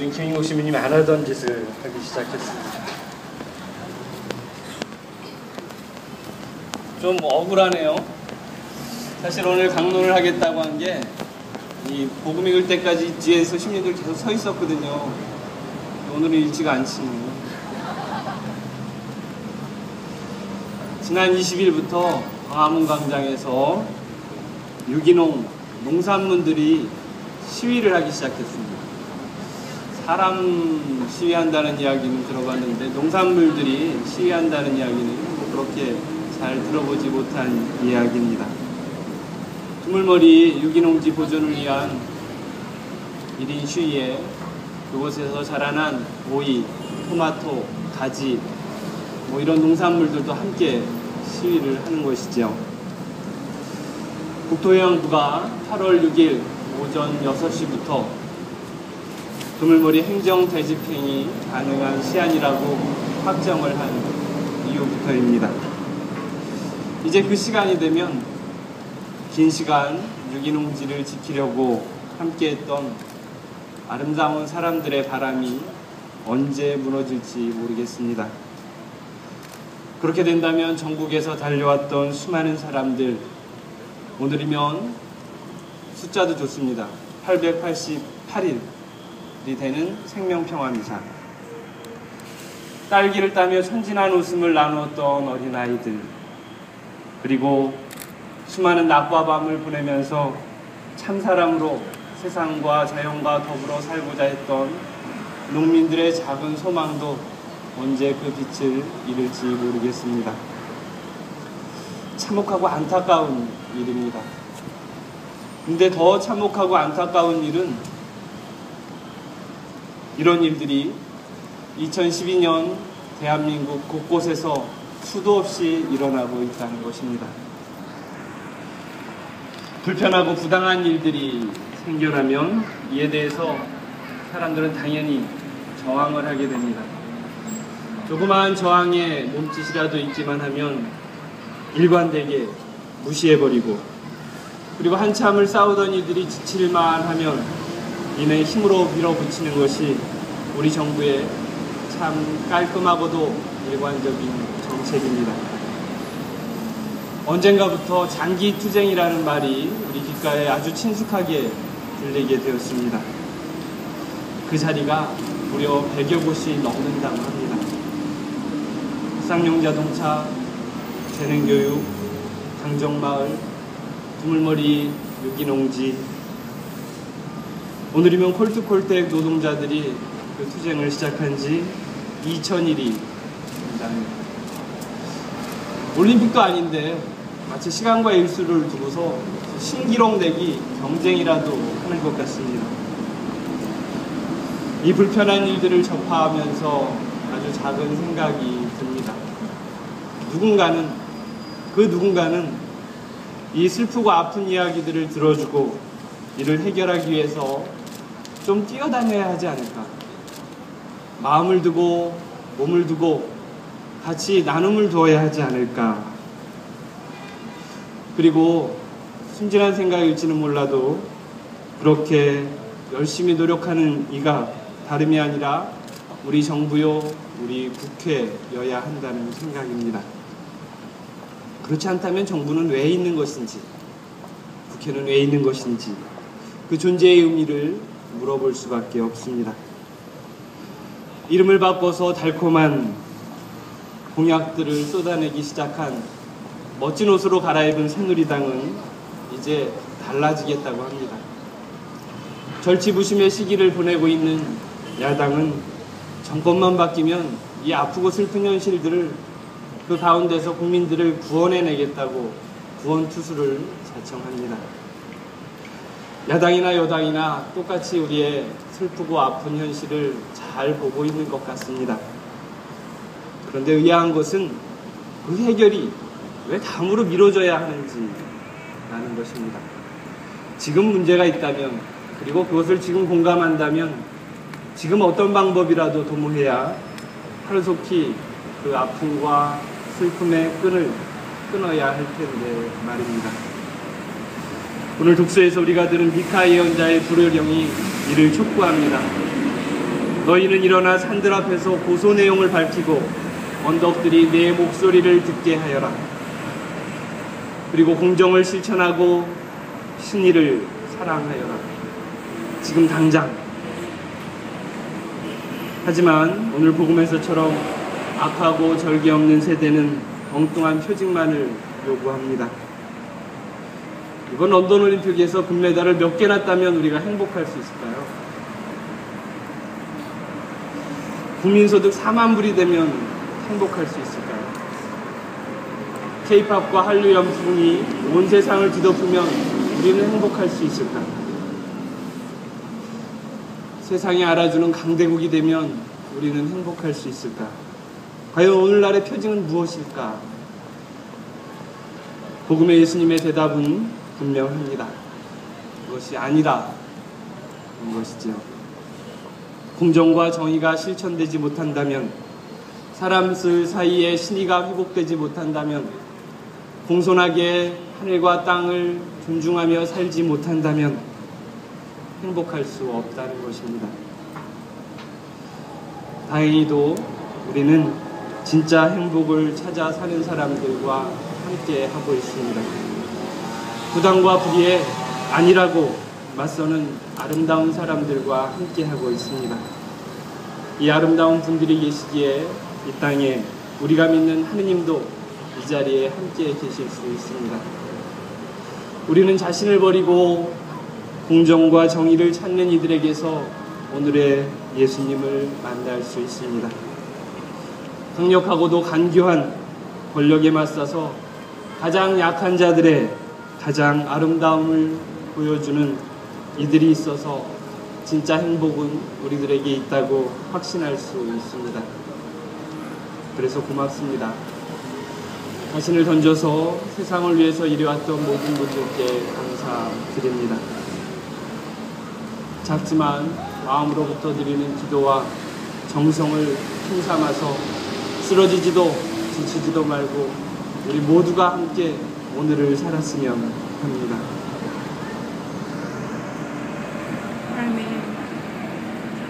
요즘 김인국 시민님이 안 하던 짓을 하기 시작했습니다. 좀 억울하네요. 사실 오늘 강론을 하겠다고 한 게 이 복음 읽을 때까지 뒤에서 시민들 계속 서 있었거든요. 오늘은 일지가 않지만 지난 20일부터 광화문 광장에서 유기농 농산물들이 시위를 하기 시작했습니다. 사람 시위한다는 이야기는 들어봤는데 농산물들이 시위한다는 이야기는 그렇게 잘 들어보지 못한 이야기입니다. 두물머리 유기농지 보존을 위한 1인 시위에 그곳에서 자라난 오이, 토마토, 가지 뭐 이런 농산물들도 함께 시위를 하는 것이죠. 국토해양부가 8월 6일 오전 6시부터 두물머리 행정 대집행이 가능한 시한이라고 확정을 한 이후부터입니다. 이제 그 시간이 되면 긴 시간 유기농지를 지키려고 함께했던 아름다운 사람들의 바람이 언제 무너질지 모르겠습니다. 그렇게 된다면 전국에서 달려왔던 수많은 사람들, 오늘이면 숫자도 좋습니다. 888일이 되는 생명평화미사. 딸기를 따며 천진한 웃음을 나누었던 어린아이들, 그리고 수많은 낮과 밤을 보내면서 참사람으로 세상과 자연과 더불어 살고자 했던 농민들의 작은 소망도 언제 그 빛을 잃을지 모르겠습니다. 참혹하고 안타까운 일입니다. 근데 더 참혹하고 안타까운 일은 이런 일들이 2012년 대한민국 곳곳에서 수도 없이 일어나고 있다는 것입니다. 불편하고 부당한 일들이 생겨나면 이에 대해서 사람들은 당연히 저항을 하게 됩니다. 조그마한 저항에 몸짓이라도 있기만 하면 일관되게 무시해버리고 그리고 한참을 싸우던 이들이 지칠만 하면 이내 힘으로 밀어붙이는 것이 우리 정부의 참 깔끔하고도 일관적인 정책입니다. 언젠가부터 장기 투쟁이라는 말이 우리 귓가에 아주 친숙하게 들리게 되었습니다. 그 자리가 무려 100여 곳이 넘는다고 합니다. 쌍용 자동차, 재능교육, 당정마을, 두물머리 유기농지 오늘이면 콜트콜텍 노동자들이 그 투쟁을 시작한 지 2000일이 된답니다. 올림픽도 아닌데 마치 시간과 일수를 두고서 신기록 내기 경쟁이라도 하는 것 같습니다. 이 불편한 일들을 접하면서 아주 작은 생각이 듭니다. 누군가는, 그 누군가는 이 슬프고 아픈 이야기들을 들어주고 이를 해결하기 위해서 좀 뛰어다녀야 하지 않을까. 마음을 두고 몸을 두고 같이 나눔을 두어야 하지 않을까. 그리고 순진한 생각일지는 몰라도 그렇게 열심히 노력하는 이가 다름이 아니라 우리 정부요, 우리 국회여야 한다는 생각입니다. 그렇지 않다면 정부는 왜 있는 것인지, 국회는 왜 있는 것인지, 그 존재의 의미를 물어볼 수밖에 없습니다. 이름을 바꿔서 달콤한 공약들을 쏟아내기 시작한 멋진 옷으로 갈아입은 새누리당은 이제 달라지겠다고 합니다. 절치부심의 시기를 보내고 있는 야당은 정권만 바뀌면 이 아프고 슬픈 현실들을 그 가운데서 국민들을 구원해내겠다고 구원투수를 자청합니다. 야당이나 여당이나 똑같이 우리의 슬프고 아픈 현실을 잘 보고 있는 것 같습니다. 그런데 의아한 것은 그 해결이 왜 다음으로 미뤄져야 하는지라는 것입니다. 지금 문제가 있다면 그리고 그것을 지금 공감한다면 지금 어떤 방법이라도 도모해야 하루속히 그 아픔과 슬픔의 끈을 끊어야 할 텐데 말입니다. 오늘 독서에서 우리가 들은 미카 예언자의 불효령이 이를 촉구합니다. 너희는 일어나 산들 앞에서 고소 내용을 밝히고 언덕들이 내 목소리를 듣게 하여라. 그리고 공정을 실천하고 신의를 사랑하여라. 지금 당장. 하지만 오늘 복음에서처럼 악하고 절개 없는 세대는 엉뚱한 표징만을 요구합니다. 이번 런던 올림픽에서 금메달을 몇 개나 따면 우리가 행복할 수 있을까요? 국민소득 4만 불이 되면 행복할 수 있을까요? K-팝과 한류 연풍이 온 세상을 뒤덮으면 우리는 행복할 수 있을까? 세상이 알아주는 강대국이 되면 우리는 행복할 수 있을까? 과연 오늘날의 표징은 무엇일까? 복음의 예수님의 대답은 분명합니다. 그것이. 인 것이죠. 공정과 정의가 실천되지 못한다면, 사람들 사이에 신의가 회복되지 못한다면, 공손하게 하늘과 땅을 존중하며 살지 못한다면, 행복할 수 없다는 것입니다. 다행히도 우리는 진짜 행복을 찾아 사는 사람들과 함께 하고 있습니다. 부당과 불의에 아니라고 맞서는 아름다운 사람들과 함께 하고 있습니다. 이 아름다운 분들이 계시기에 이 땅에 우리가 믿는 하느님도 이 자리에 함께 계실 수 있습니다. 우리는 자신을 버리고 공정과 정의를 찾는 이들에게서 오늘의 예수님을 만날 수 있습니다. 강력하고도 간교한 권력에 맞서서 가장 약한 자들의 가장 아름다움을 보여주는 이들이 있어서 진짜 행복은 우리들에게 있다고 확신할 수 있습니다. 그래서 고맙습니다. 자신을 던져서 세상을 위해서 일해왔던 모든 분들께 감사드립니다. 작지만 마음으로부터 드리는 기도와 정성을 힘삼아서 쓰러지지도 지치지도 말고 우리 모두가 함께 오늘을 살았으면 합니다. 아멘.